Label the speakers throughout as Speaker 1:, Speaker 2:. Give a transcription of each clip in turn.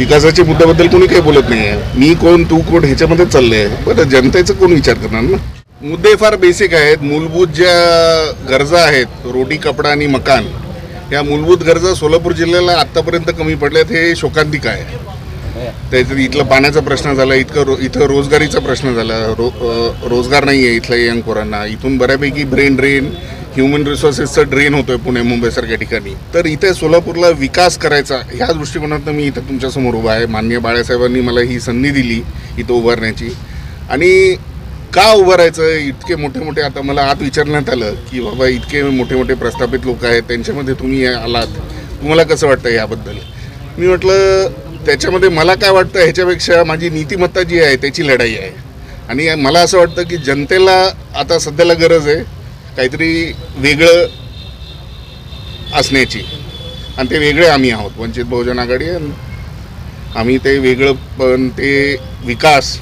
Speaker 1: विकासाच्या मुद्द्याबद्दल कोणी काही बोलत नाही आहे मी कोण तू कोण ह्याच्यामध्ये चाललंय. बरं जनतेचा कोण विचार करणार ना? मुद्दे फार बेसिक आहेत. मूलभूत ज्या गरजा आहेत रोटी कपडा आणि मकान या मूलभूत गरजा सोलापूर जिल्ह्याला आत्तापर्यंत कमी पडल्यात हे शोकांतिक आहे. त्याच्यात इथलं पाण्याचा प्रश्न झाला इतकं रो इथं रोजगारीचा प्रश्न झाला. रो रोजगार नाही आहे इथल्या यंग पोरांना. इथून बऱ्यापैकी ब्रेन ड्रेन ह्युमन रिसोर्सेसचा ड्रेन होतोय पुणे मुंबईसारख्या ठिकाणी. तर इथे सोलापूरला विकास करायचा ह्या दृष्टिकोनातून मी इथं तुमच्यासमोर उभा आहे. माननीय बाळासाहेबांनी मला ही संधी दिली इथं उभारण्याची. आणि का उभारायचं इतके मोठे मोठे आता मला आत विचारण्यात आलं की बाबा इतके मोठे मोठे प्रस्थापित लोक आहेत त्यांच्यामध्ये तुम्ही आलात. तुम्हाला कसं वाटतं याबद्दल? मी म्हटलं त्याच्यामध्ये मला काय वाटतं? ह्याच्यापेक्षा माझी नीतिमत्ता जी आहे त्याची लढाई आहे. आणि मला असं वाटतं की जनतेला आता सध्याला गरज आहे काहीतरी वेगळं असण्याची. आणि ते वेगळे आम्ही आहोत वंचित बहुजन आघाडी आणि आम्ही ते वेगळं पण ते विकास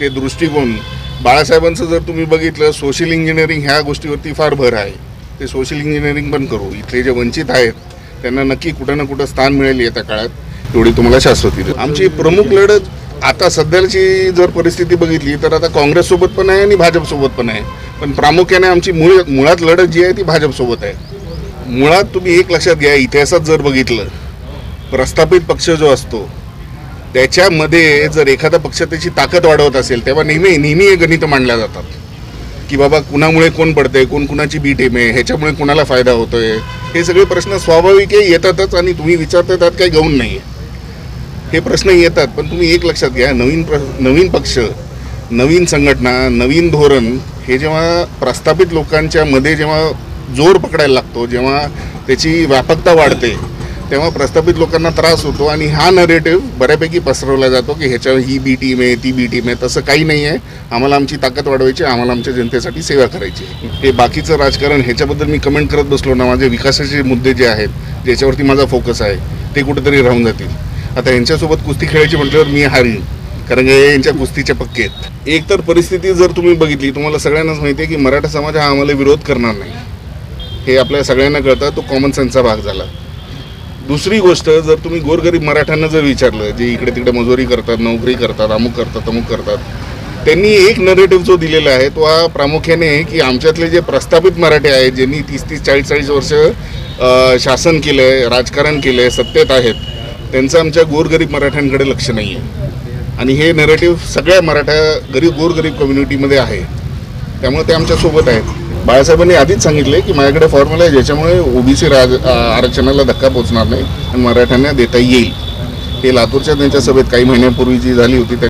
Speaker 1: ते दृष्टिकोन. बाळासाहेबांचं जर तुम्ही बघितलं सोशल इंजिनिअरिंग ह्या गोष्टीवरती फार भर आहे. ते सोशल इंजिनिअरिंग पण करू. इथले जे वंचित आहेत त्यांना नक्की कुठं ना कुठं स्थान मिळेल येत्या काळात एवढी तुम्हाला शाश्वती आमची प्रमुख लढत आता सध्याची जर परिस्थिती बघितली तर आता काँग्रेससोबत पण आहे आणि भाजपसोबत पण आहे. पण प्रामुख्याने आमची मूळ मुळात लढत जी आहे ती भाजपसोबत आहे. मुळात तुम्ही एक लक्षात घ्या इतिहासात जर बघितलं प्रस्थापित पक्ष जो असतो त्याच्यामध्ये जर एखादा पक्ष त्याची ताकद वाढवत असेल तेव्हा नेहमी नेहमी हे गणित मांडल्या जातात. की बाबा कुणामुळे कोण पडते कोण कुणाची बी टीम आहे ह्याच्यामुळे कुणाला फायदा होतोय? हे सगळे प्रश्न स्वाभाविक आहे येतातच आणि तुम्ही विचारता त्यात काही गौण नाही आहे हे प्रश्न येतात पण तुम्ही एक लक्षात घ्या नवीन प्र नवीन पक्ष नवीन संघटना नवीन धोरण हे जेव्हा प्रस्थापित लोकांच्या मध्ये जेव्हा जोर पकडायला लागतो जेव्हा त्याची व्यापकता वाढते तेव्हा प्रस्थापित लोकांना त्रास होतो आणि हा नरेटिव्ह बऱ्यापैकी पसरवला जातो की ह्याच्या ही बी टीम आहे ती बी टीम आहे तसं काही नाही आहे. आम्हाला आमची ताकद वाढवायची आहे, आम्हाला आमच्या जनतेसाठी सेवा करायची आहे. हे बाकीचं राजकारण ह्याच्याबद्दल मी कमेंट करत बसलो ना माझे विकासाचे मुद्दे जे आहेत ज्याच्यावरती माझा फोकस आहे ते कुठेतरी राहून जातील. आता यांच्यासोबत कुस्ती खेळायची म्हटल्यावर मी हारीन. कारण की हे यांच्या कुस्तीच्या पक्के आहेत. एकतर परिस्थिती जर तुम्ही बघितली तुम्हाला सगळ्यांनाच माहिती आहे की मराठा समाज हा आम्हाला विरोध करणार नाही. हे आपल्या सगळ्यांना कळतं तो कॉमन सेन्सचा भाग झाला. दुसरी गोष्ट जर तुम्ही गोरगरीब मराठ्यांना जर विचारलं जे इकडे तिकडे मजुरी करतात नोकरी करतात अमुक करतात अमुक करतात त्यांनी एक नरेटिव्ह जो दिलेला आहे तो हा प्रामुख्याने की आमच्यातले जे प्रस्थापित मराठे आहेत ज्यांनी तीस तीस चाळीस चाळीस वर्ष शासन केलं आहे राजकारण केलं आहे सत्तेत आहेत त्यांचं आमच्या गोरगरीब मराठ्यांकडे लक्ष नाही आहे आणि हे नरेटिव्ह सगळ्या मराठा गरीब गोरगरीब कम्युनिटीमध्ये आहे. त्यामुळे ते आमच्यासोबत आहेत. बाळासाहेबांनी आधीच सांगितले की माझ्याकडे फॉर्म्युला आहे ज्याच्यामुळे ओबीसी राज आरक्षणाला धक्का पोचणार नाही आणि मराठ्यांना देता येईल. हे लातूरच्या त्यांच्या सभेत काही महिन्यापूर्वी जी झाली होती त्या